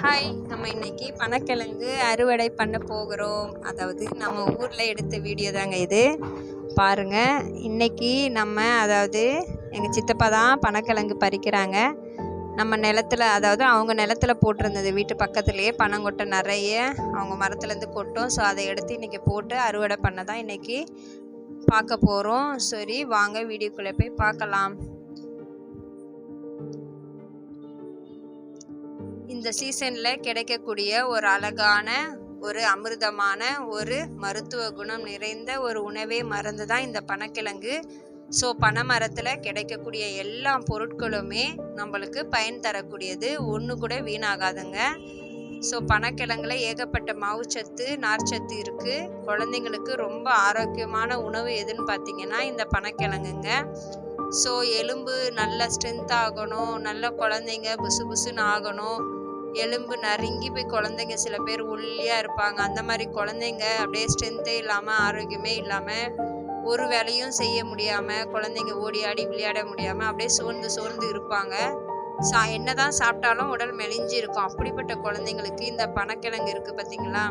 Hi நம்ம இன்னைக்கு பனக்கிழங்கு அறுவடை பண்ண போகிறோம். அதாவது நம்ம ஊரில் எடுத்த வீடியோ தாங்க இது. பாருங்கள் இன்னைக்கு நம்ம அதாவது எங்கள் சித்தப்பா தான் பனக்கிழங்கு பறிக்கிறாங்க. நம்ம நிலத்துல அதாவது அவங்க நிலத்துல போட்டிருந்தது வீட்டு பக்கத்துலேயே பனங்கொட்டை நிறைய அவங்க மரத்துலேருந்து கொட்டும். ஸோ அதை எடுத்து இன்றைக்கி போட்டு அறுவடை பண்ண தான் இன்றைக்கி பார்க்க போகிறோம் சரி வாங்க வீடியோக்குள்ளே போய் பார்க்கலாம். இந்த சீசனில் கிடைக்கக்கூடிய ஒரு அழகான ஒரு அமிர்தமான ஒரு மருத்துவ குணம் நிறைந்த ஒரு உணவே மருந்து தான் இந்த பனக்கிழங்கு. ஸோ பனைமரத்தில் கிடைக்கக்கூடிய எல்லா பொருட்களுமே நம்மளுக்கு பயன் தரக்கூடியது. ஒன்று கூட வீணாகாதுங்க. ஸோ பனக்கிழங்குல ஏகப்பட்ட மாவுச்சத்து நார்ச்சத்து இருக்குது குழந்தைங்களுக்கு ரொம்ப ஆரோக்கியமான உணவு எதுன்னு பார்த்தீங்கன்னா இந்த பனக்கிழங்குங்க. ஸோ எலும்பு நல்ல ஸ்ட்ரென்த் ஆகணும். நல்ல குழந்தைங்க புசு புசுன்னு ஆகணும். எலும்பு நறுங்கி போய் குழந்தைங்க சில பேர் ஒல்லியாக இருப்பாங்க. அந்த மாதிரி குழந்தைங்க அப்படியே ஸ்ட்ரென்த்தே இல்லாமல் ஆரோக்கியமே இல்லாமல் ஒரு வேலையும் செய்ய முடியாமல் குழந்தைங்க ஓடி ஆடி விளையாட முடியாமல் அப்படியே சோர்ந்து சோர்ந்து இருப்பாங்க. சா என்ன தான் சாப்பிட்டாலும் உடல் மெலிஞ்சு இருக்கும் அப்படிப்பட்ட குழந்தைங்களுக்கு இந்த பனக்கிழங்கு இருக்குது பார்த்தீங்களா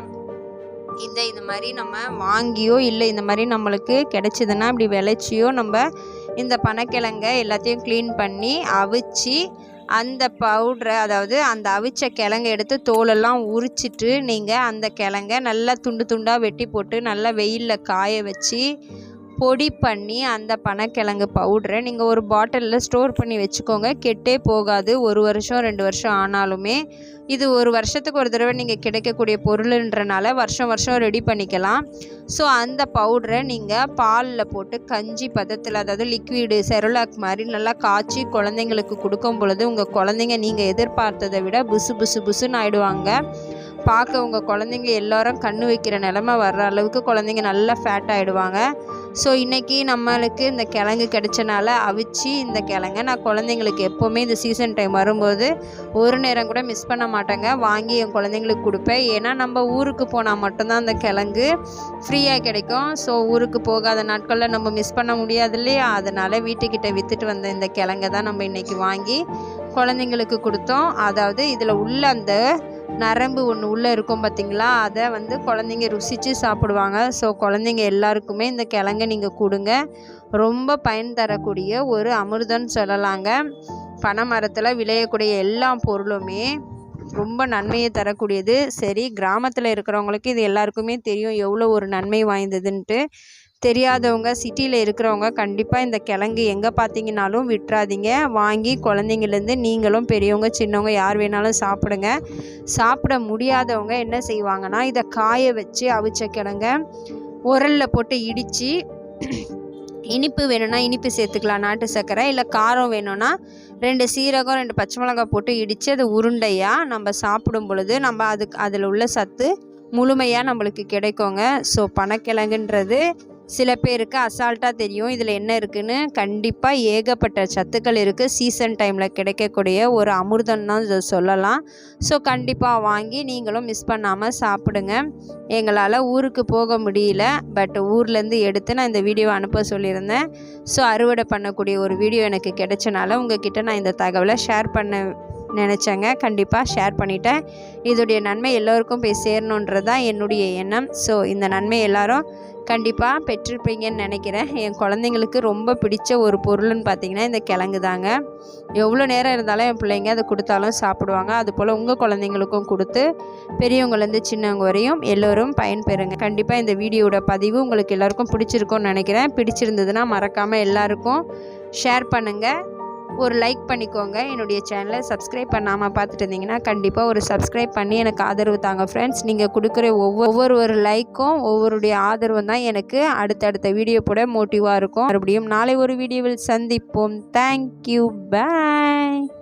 இந்த இது மாதிரி நம்ம வாங்கியோ இல்லை இந்த மாதிரி நம்மளுக்கு கிடைச்சிதுன்னா இப்படி விளைச்சியோ நம்ம இந்த பனக்கிழங்க எல்லாத்தையும் க்ளீன் பண்ணி அவிச்சு அந்த பவுட்ரை அதாவது அந்த அவிச்ச கிழங்க எடுத்து தோலெல்லாம் உரிச்சிட்டு நீங்கள் அந்த கிழங்க நல்லா துண்டு துண்டாக வெட்டி போட்டு நல்லா வெயிலில் காய வச்சு பொடி பண்ணி அந்த பனக்கிழங்கு பவுட்ரை நீங்கள் ஒரு பாட்டிலில் ஸ்டோர் பண்ணி வச்சுக்கோங்க. கெட்டே போகாது. ஒரு வருஷம் ரெண்டு வருஷம் ஆனாலுமே இது ஒரு வருஷத்துக்கு ஒரு தடவை நீங்கள் கிடைக்கக்கூடிய பொருளுன்றனால வருஷம் வருஷம் ரெடி பண்ணிக்கலாம். ஸோ அந்த பவுடரை நீங்கள் பாலில் போட்டு கஞ்சி பதத்தில் அதாவது லிக்விடு செரோலாக் மாதிரி நல்லா காய்ச்சி குழந்தைங்களுக்கு கொடுக்கும் பொழுது உங்கள் குழந்தைங்க நீங்கள் எதிர்பார்த்ததை விட புசு புசு புசுன்னு ஆயிடுவாங்க. பார்க்க உங்கள் குழந்தைங்க எல்லாரும் கண்ணு வைக்கிற நிலமை வர்ற அளவுக்கு குழந்தைங்க நல்லா ஃபேட் ஆகிடுவாங்க ஸோ இன்றைக்கி நம்மளுக்கு இந்த கிழங்கு கிடைச்சனால அவிச்சு இந்த கிழங்க நான் குழந்தைங்களுக்கு எப்போவுமே இந்த சீசன் டைம் வரும்போது ஒரு நேரம் கூட மிஸ் பண்ண மாட்டேங்க. வாங்கி என் குழந்தைங்களுக்கு கொடுப்பேன். ஏன்னா நம்ம ஊருக்கு போனால் மட்டும்தான் அந்த கிழங்கு ஃப்ரீயாக கிடைக்கும். ஸோ ஊருக்கு போகாத நாட்களில் நம்ம மிஸ் பண்ண முடியாது இல்லையா? அதனால் வீட்டுக்கிட்ட விற்றுட்டு வந்த இந்த கிழங்க தான் நம்ம இன்றைக்கி வாங்கி குழந்தைங்களுக்கு கொடுத்தோம். அதாவது இதில் உள்ள அந்த நரம்பு ஒன்று உள்ளே இருக்கும் பார்த்தீங்களா அதை வந்து குழந்தைங்க ருசித்து சாப்பிடுவாங்க. ஸோ குழந்தைங்க எல்லாருக்குமே இந்த கிழங்க நீங்கள் கொடுங்க. ரொம்ப பயன் தரக்கூடிய ஒரு அமிர்தம்னு சொல்லலாங்க. பனை மரத்தில் விளையக்கூடிய எல்லா பொருளுமே ரொம்ப நன்மையை தரக்கூடியது. சரி கிராமத்தில் இருக்கிறவங்களுக்கு இது எல்லாருக்குமே தெரியும். எவ்வளோ ஒரு நன்மை வாய்ந்ததுன்ட்டு. தெரியாதவங்க சிட்டியில் இருக்கிறவங்க கண்டிப்பாக இந்த கிழங்கு எங்கே பார்த்தீங்கனாலும் விட்டுறாதீங்க வாங்கி குழந்தைங்கலேருந்து நீங்களும் பெரியவங்க சின்னவங்க யார் வேணாலும் சாப்பிடுங்க. சாப்பிட முடியாதவங்க என்ன செய்வாங்கன்னா இதை காய வச்சு அவிச்ச கிழங்க உரலில் போட்டு இடித்து இனிப்பு வேணும்னா இனிப்பு சேர்த்துக்கலாம். நாட்டு சர்க்கரை இல்லை காரம் வேணும்னா ரெண்டு சீரகம் ரெண்டு பச்சை மிளகாய் போட்டு இடித்து அது உருண்டையாக நம்ம சாப்பிடும் பொழுது நம்ம அதுக்கு அதில் உள்ள சத்து முழுமையாக நம்மளுக்கு கிடைக்குங்க. ஸோ பனக்கிழங்குன்றது சில பேருக்கு அசால்ட்டாக தெரியும். இதில் என்ன இருக்குதுன்னு கண்டிப்பாக ஏகப்பட்ட சத்துக்கள் இருக்குது சீசன் டைமில் கிடைக்கக்கூடிய ஒரு அமிர்தம் தான் இதை சொல்லலாம். ஸோ கண்டிப்பாக வாங்கி நீங்களும் மிஸ் பண்ணாமல் சாப்பிடுங்க. எங்களால் ஊருக்கு போக முடியல. பட் ஊர்லேருந்து எடுத்து நான் இந்த வீடியோ அனுப்ப சொல்லியிருந்தேன். ஸோ அறுவடை பண்ணக்கூடிய ஒரு வீடியோ எனக்கு கிடைச்சனால உங்ககிட்ட நான் இந்த தகவலை ஷேர் பண்ண நினச்சேங்க. கண்டிப்பாக ஷேர் பண்ணிட்டேன். இதோடைய நன்மை எல்லோருக்கும் போய் சேரணுன்றது தான் என்னுடைய எண்ணம். ஸோ இந்த நன்மை எல்லாரும் கண்டிப்பாக பெற்றிருப்பீங்கன்னு நினைக்கிறேன். என் குழந்தைங்களுக்கு ரொம்ப பிடிச்ச ஒரு பொருள்னு பார்த்தீங்கன்னா இந்த கிழங்கு தாங்க. எவ்வளோ நேரம் இருந்தாலும் என் பிள்ளைங்க அதை கொடுத்தாலும் சாப்பிடுவாங்க. அதுபோல் உங்கள் குழந்தைங்களுக்கும் கொடுத்து பெரியவங்கலேருந்து சின்னவங்க வரையும் எல்லோரும் பயன்பெறுங்க. கண்டிப்பாக இந்த வீடியோட பதிவு உங்களுக்கு எல்லாருக்கும் பிடிச்சிருக்கும்னு நினைக்கிறேன். பிடிச்சிருந்ததுன்னா மறக்காமல் எல்லாருக்கும் ஷேர் பண்ணுங்கள் ஒரு லைக் பண்ணிக்கோங்க. என்னுடைய சேனலை சப்ஸ்கிரைப் பண்ணாமல் பார்த்துட்டு இருந்தீங்கன்னா கண்டிப்பாக ஒரு சப்ஸ்கிரைப் பண்ணி எனக்கு ஆதரவு தாங்க ஃப்ரெண்ட்ஸ் நீங்கள் கொடுக்குற ஒவ்வொரு ஒவ்வொரு ஒரு லைக்கும் ஒவ்வொருடைய ஆதரவும் தான் எனக்கு அடுத்தடுத்த வீடியோ போட மோட்டிவாக இருக்கும். மறுபடியும் நாளை ஒரு வீடியோவில் சந்திப்போம். Thank you bye